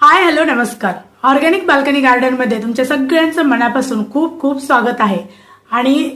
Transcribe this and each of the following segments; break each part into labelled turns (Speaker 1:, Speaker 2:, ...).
Speaker 1: हाय hello नमस्कार. Organic balcony गार्डनमध्ये तुमच्या सगळ्यांचं मनापासून खूप खूप स्वागत आहे. आणि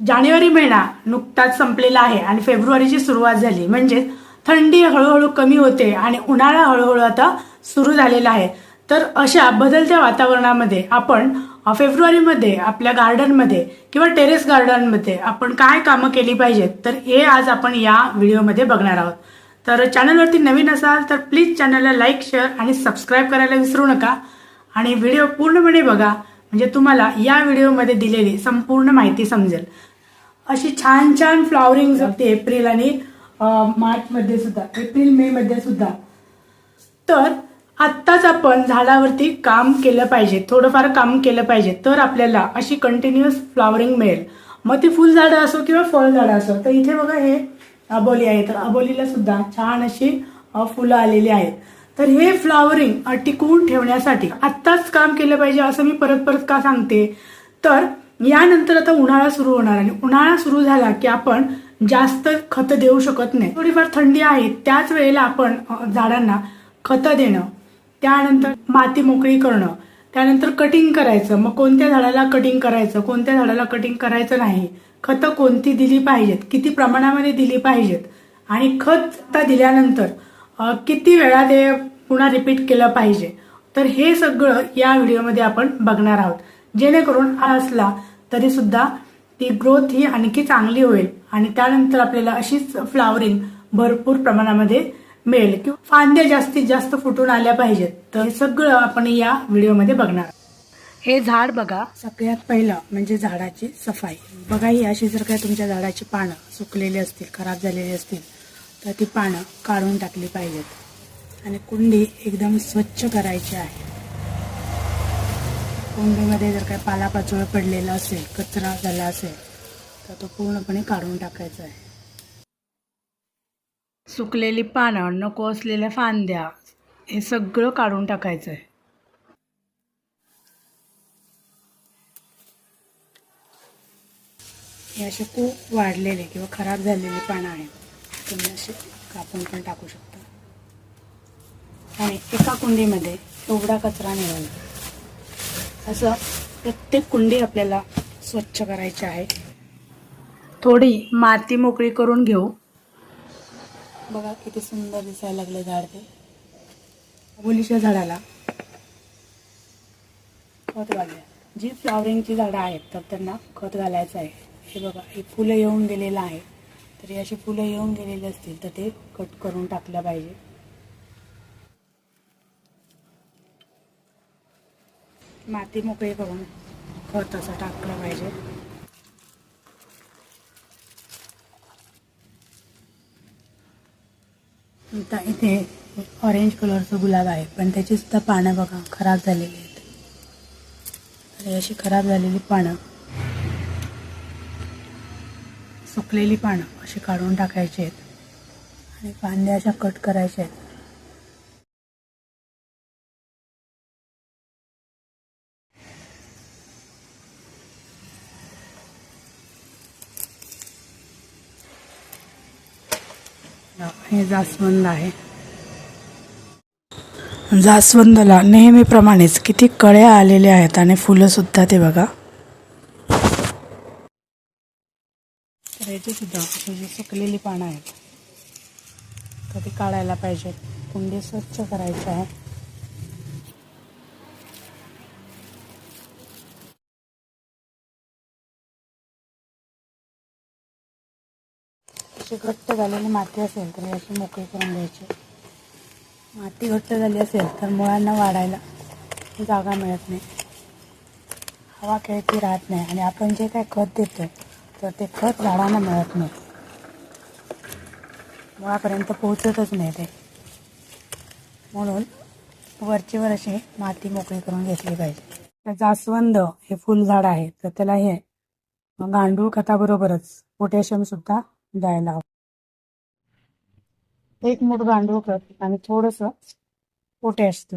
Speaker 1: जानेवारी महिना नुकताच संपलेला आहे आणि फेब्रुवारीची सुरुवात झाली. म्हणजे थंडी हळूहळू कमी होते आणि उन्हाळा हळूहळू आता सुरू झालेला आहे. तर अशा बदलत्या वातावरणामध्ये आपण फेब्रुवारीमध्ये आपल्या गार्डनमध्ये किंवा टेरेस गार्डनमध्ये आपण काय कामं केली पाहिजेत? तर हे आज आपण या व्हिडिओमध्ये बघणार आहोत. तर चॅनलवरती नवीन असाल तर प्लीज चॅनलला लाईक शेअर आणि सबस्क्राईब करायला विसरू नका. आणि व्हिडिओ पूर्णपणे बघा. म्हणजे तुम्हाला या व्हिडिओमध्ये दिलेली संपूर्ण माहिती समजेल. अशी छान छान फ्लॉवरिंग होते एप्रिल आणि मार्चमध्ये सुद्धा. एप्रिल मे मध्ये सुद्धा. तर आत्ताच आपण झाडावरती काम केलं पाहिजे. थोडंफार काम केलं पाहिजे. तर आपल्याला अशी कंटिन्युअस फ्लॉवरिंग मिळेल. मग ती फुलझाडं असो किंवा फळझाडं असो. तर इथे बघा हे अबोली आहे. तर अबोलीला सुद्धा छान अशी फुलं आलेली आहेत. तर हे फ्लॉवरिंग टिकवून ठेवण्यासाठी आत्ताच काम केलं पाहिजे असं मी परत परत का सांगते? तर यानंतर आता उन्हाळा सुरू होणार आणि उन्हाळा सुरू झाला की आपण जास्त खत देऊ शकत नाही. थोडीफार थंडी आहे त्याच वेळेला आपण झाडांना खतं देणं त्यानंतर माती मोकळी करणं त्यानंतर कटिंग करायचं. मग कोणत्या झाडाला कटिंग करायचं? कोणत्या झाडाला कटिंग करायचं नाही? खतं कोणती दिली पाहिजेत? किती प्रमाणामध्ये दिली पाहिजेत? आणि खत दिल्यानंतर किती वेळा ते पुन्हा रिपीट केलं पाहिजे? तर हे सगळं या व्हिडिओमध्ये आपण बघणार आहोत. जेणेकरून हा असला तरी सुद्धा ती ग्रोथ ही आणखी चांगली होईल. आणि त्यानंतर आपल्याला अशीच फ्लावरिंग भरपूर प्रमाणामध्ये मिळेल किंवा फांद्या जास्तीत जास्त फुटून आल्या पाहिजेत. तर हे सगळं आपण या व्हिडिओमध्ये बघणार हे झाड बघा. सगळ्यात पहिलं म्हणजे झाडाची सफाई. बघा ही अशी जर काय तुमच्या झाडाची पानं सुकलेली असतील खराब झालेली असतील तर ती पानं काढून टाकली पाहिजेत. आणि कुंडी एकदम स्वच्छ करायची आहे. कुंडीमध्ये जर काय पालापाचोळं पडलेलं असेल कचरा झाला असेल तर तो पूर्णपणे काढून टाकायचा आहे. सुकलेली पानं नको असलेल्या फांद्या हे सगळं काढून टाकायचं आहे हे असे खूप वाढलेले किंवा खराब झालेली पानं आहेत. तुम्ही असे कापून पण टाकू शकता. आणि एका कुंडीमध्ये एवढा कचरा निघाला असं प्रत्येक कुंडी आपल्याला स्वच्छ करायची आहे. थोडी माती मोकळी करून घेऊ. बघा किती सुंदर दिसायला लागले झाड ते. बोलीच्या झाडाला. खत घालूया. जी फ्लॉवरिंगची झाडं आहेत तर त्यांना खत घालायचं आहे. हे बघा हे फुलं येऊन गेलेलं आहे. तर अशी फुलं येऊन गेलेली असतील तर ते कट करून टाकलं पाहिजे. माती मोकळी करून खत असं टाकलं पाहिजे. आता इथे ऑरेंज कलरचं गुलाब आहे. पण त्याची सुद्धा पानं बघा खराब झालेली आहेत. तर अशी खराब झालेली पानं. सुकलेली पानं अशी काढून टाकायची आहेत. आणि फांद्या अशा कट करायच्या आहेत. हे जास्वंद आहे. जास्वंदला नेहमीप्रमाणेच किती कळ्या आलेल्या आहेत आणि फुलं सुद्धा ते बघा. तर याची सुद्धा जी सुकलेली पानं आहेत तर ती काढायला पाहिजेत. कुंडी स्वच्छ करायची आहे. अशी घट्ट झालेली माती असेल तर अशी मोकळी करून घ्यायची. माती घट्ट झाली असेल तर मुळांना वाढायला जागा मिळत नाही. हवा खेळती राहत नाही आणि आपण जे काय खत देतो तर ते खत झाडांना मिळत नाही. मुळापर्यंत पोहोचतच नाही ते. म्हणून वरचीवर अशी माती मोकळी करून घेतली पाहिजे. जास्वंद हे फुलझाड आहे तर त्याला हे गांडूळ खताबरोबरच पोटॅशियम सुद्धा द्यायला हवं. एक मूठ गांडूळ खत आणि थोडस पोटे असत.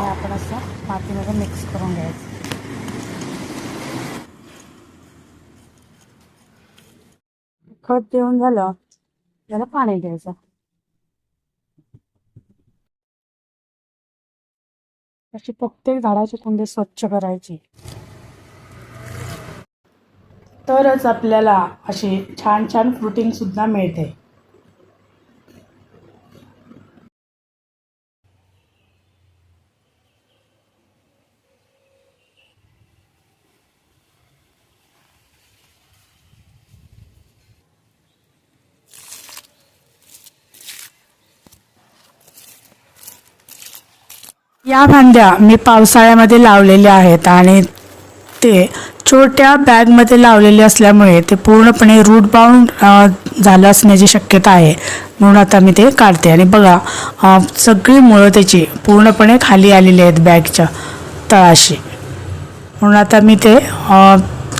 Speaker 1: आपण असं मातीमध्ये मिक्स करून घ्यायचं. खत देऊन झालं त्याला पाणी द्यायचं. अशी प्रत्येक झाडाची कुंडी स्वच्छ करायची. तरच आपल्याला अशी छान छान फ्रुटिंगसुद्धा मिळते. या फांद्या मी पावसाळ्यामध्ये लावलेल्या आहेत आणि ते छोट्या बॅगमध्ये लावलेले असल्यामुळे ते पूर्णपणे रूट बाउंड झालं असण्याची शक्यता आहे. म्हणून आता मी ते काढते. आणि बघा सगळी मुळं त्याची पूर्णपणे खाली आलेली आहेत बॅगच्या तळाशी. म्हणून आता मी ते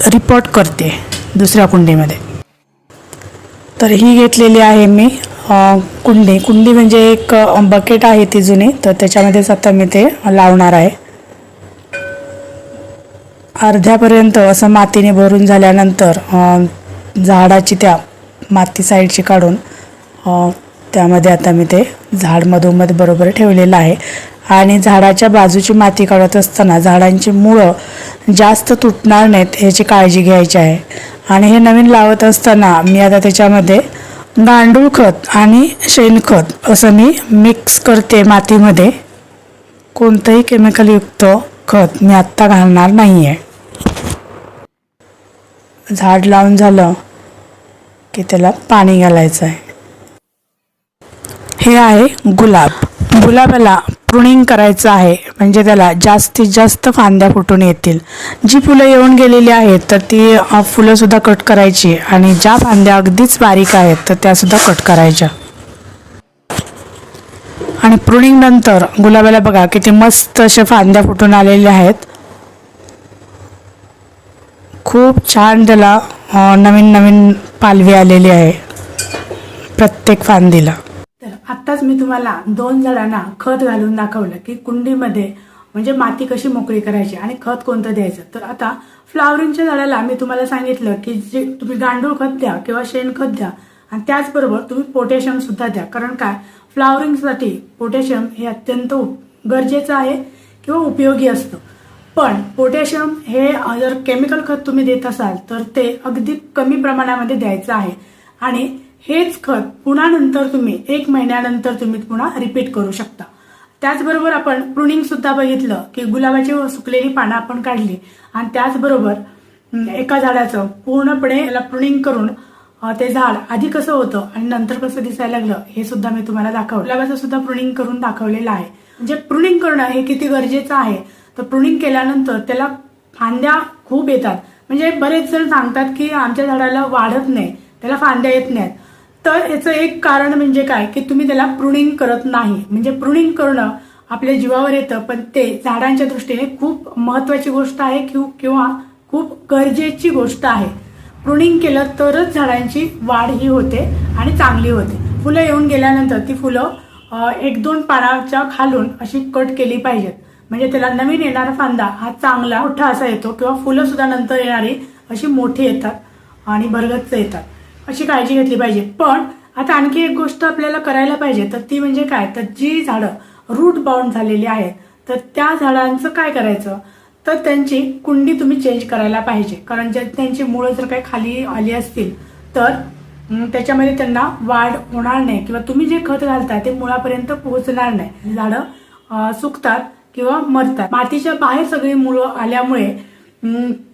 Speaker 1: रिपोर्ट करते दुसऱ्या कुंडीमध्ये. तर ही घेतलेली आहे मी कुंडी. कुंडी म्हणजे एक बकेट आहे ती जुनी. तर त्याच्यामध्येच आता मी ते लावणार आहे. अर्ध्यापर्यंत असं मातीने भरून झाल्यानंतर झाडाची त्या माती साईडची काढून त्यामध्ये आता मी ते झाड मधोमध बरोबर ठेवलेलं आहे. आणि झाडाच्या बाजूची माती काढत असताना झाडांची मुळं जास्त तुटणार नाहीत याची काळजी घ्यायची आहे. आणि हे नवीन लावत असताना मी आता त्याच्यामध्ये गांडूळ खत आणि शेणखत असं मी मिक्स करते मातीमध्ये. कोणतंही केमिकलयुक्त खत मी आत्ता घालणार नाही आहे झाड लावून झालं की त्याला पाणी घालायचं आहे हे आहे गुलाब. गुलाबाला प्रुणिंग करायचं आहे. म्हणजे त्याला जास्तीत जास्त फांद्या फुटून येतील. जी फुलं येऊन गेलेली आहेत तर ती फुलंसुद्धा कट करायची. आणि ज्या फांद्या अगदीच बारीक आहेत तर त्यासुद्धा कट करायच्या. आणि प्रुणिंगनंतर गुलाबाला बघा किती मस्त अशा फांद्या फुटून आलेल्या आहेत. खूप छान त्याला नवीन नवीन पालवी आलेली आहे प्रत्येक फांदीला. तर आत्ताच मी तुम्हाला दोन झाडांना खत घालून दाखवलं की कुंडीमध्ये म्हणजे माती कशी मोकळी करायची आणि खत कोणतं द्यायचं. तर आता फ्लावरिंगच्या झाडाला मी तुम्हाला सांगितलं की जे तुम्ही गांडूळ खत द्या किंवा शेणखत द्या आणि त्याचबरोबर तुम्ही पोटॅशियम सुद्धा द्या. कारण काय? फ्लावरिंगसाठी पोटॅशियम हे अत्यंत गरजेचं आहे किंवा उपयोगी असतं. पण पोटॅशियम हे जर केमिकल खत तुम्ही देत असाल तर ते अगदी कमी प्रमाणामध्ये द्यायचं आहे. आणि हेच खत पुन्हा नंतर तुम्ही एक महिन्यानंतर तुम्ही पुन्हा रिपीट करू शकता. त्याचबरोबर आपण प्रुनिंग सुद्धा बघितलं की गुलाबाची सुकलेली पानं आपण काढली. आणि त्याचबरोबर एका झाडाचं पूर्णपणे त्याला प्रुनिंग करून ते झाड आधी कसं होतं आणि नंतर कसं दिसायला लागलं हे सुद्धा मी तुम्हाला दाखवलं. गुलाबाचं सुद्धा प्रुनिंग करून दाखवलेलं आहे. म्हणजे प्रुनिंग करणं हे किती गरजेचं आहे? तर प्रुनिंग केल्यानंतर त्याला फांद्या खूप येतात. म्हणजे बरेच जण सांगतात की आमच्या झाडाला वाढत नाही त्याला फांद्या येत नाहीत. तर याचं एक कारण म्हणजे काय? की तुम्ही त्याला प्रुनिंग करत नाही. म्हणजे प्रुनिंग करणं आपल्या जीवावर येतं पण ते झाडांच्या दृष्टीने खूप महत्वाची गोष्ट आहे किंवा किंवा खूप गरजेची गोष्ट आहे. प्रुनिंग केलं तरच झाडांची वाढ ही होते आणि चांगली होते. फुलं येऊन गेल्यानंतर ती फुलं एक दोन पानाच्या खालून अशी कट केली पाहिजेत. म्हणजे त्याला नवीन येणारा फांदा हा चांगला मोठा असा येतो किंवा फुलं सुद्धा नंतर येणारी अशी मोठी येतात आणि भरगच्च येतात. अशी काळजी घेतली पाहिजे. पण आता आणखी एक गोष्ट आपल्याला करायला पाहिजे तर ती म्हणजे काय? तर जी झाडं रूट बाउंड झालेली आहेत तर त्या झाडांचं काय करायचं? तर त्यांची कुंडी तुम्ही चेंज करायला पाहिजे. कारण जर त्यांची मुळं जर काही खाली आली असतील तर त्याच्यामध्ये त्यांना वाढ होणार नाही. किंवा तुम्ही जे खत घालता ते मुळापर्यंत पोहोचणार नाही. झाडं सुकतात किंवा मरतात. मातीच्या बाहेर सगळी मुळं आल्यामुळे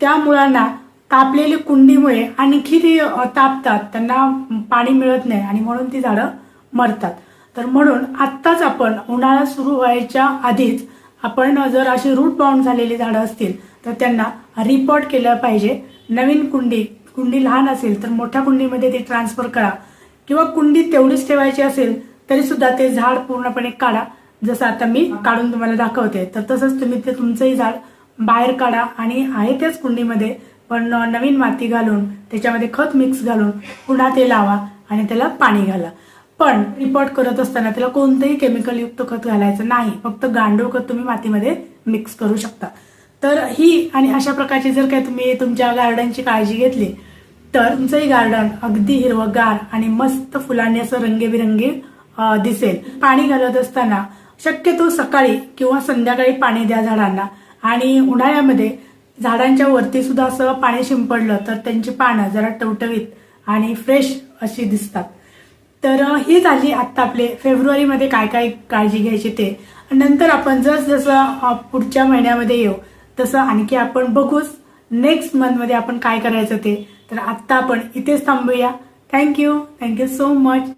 Speaker 1: त्या मुळांना तापलेली कुंडीमुळे आणखी ती तापतात. त्यांना पाणी मिळत नाही आणि म्हणून ती झाडं मरतात. तर म्हणून आत्ताच आपण उन्हाळा सुरू व्हायच्या आधीच आपण जर अशी रूट बाउंड झालेली झाडं असतील तर त्यांना रिपोर्ट केलं पाहिजे. नवीन कुंडी कुंडी लहान असेल तर मोठ्या कुंडीमध्ये ते ट्रान्सफर करा. किंवा कुंडी तेवढीच ठेवायची असेल तरी सुद्धा ते झाड पूर्णपणे काढा. जसं आता मी काढून तुम्हाला दाखवते तर तसंच तुम्ही ते तुमचंही झाड बाहेर काढा. आणि आहे त्याच कुंडीमध्ये पण नवीन माती घालून त्याच्यामध्ये खत मिक्स घालून पुन्हा ते लावा आणि त्याला पाणी घाला. पण रिपोर्ट करत असताना त्याला कोणतंही केमिकल युक्त खत घालायचं नाही. फक्त गांडूळ खत तुम्ही मातीमध्ये मिक्स करू शकता. तर ही आणि अशा प्रकारची जर काही तुम्ही तुमच्या गार्डनची काळजी घेतली तर तुमचंही गार्डन अगदी हिरवगार आणि मस्त फुलांनी असं रंगेबिरंगी दिसेल. पाणी घालत असताना शक्यतो सकाळी किंवा संध्याकाळी पाणी द्या झाडांना. आणि उन्हाळ्यामध्ये झाडांच्या वरती सुद्धा असं पाणी शिंपडलं तर त्यांची पानं जरा टवटवीत आणि फ्रेश अशी दिसतात. तर ही झाली आत्ता आपले फेब्रुवारीमध्ये काय काय काळजी घ्यायची ते. नंतर आपण जस जसं पुढच्या महिन्यामध्ये येऊ तसं आणखी आपण बघूच नेक्स्ट मंथमध्ये आपण काय करायचं ते. तर आत्ता आपण इथेच थांबूया. Thank you thank you so much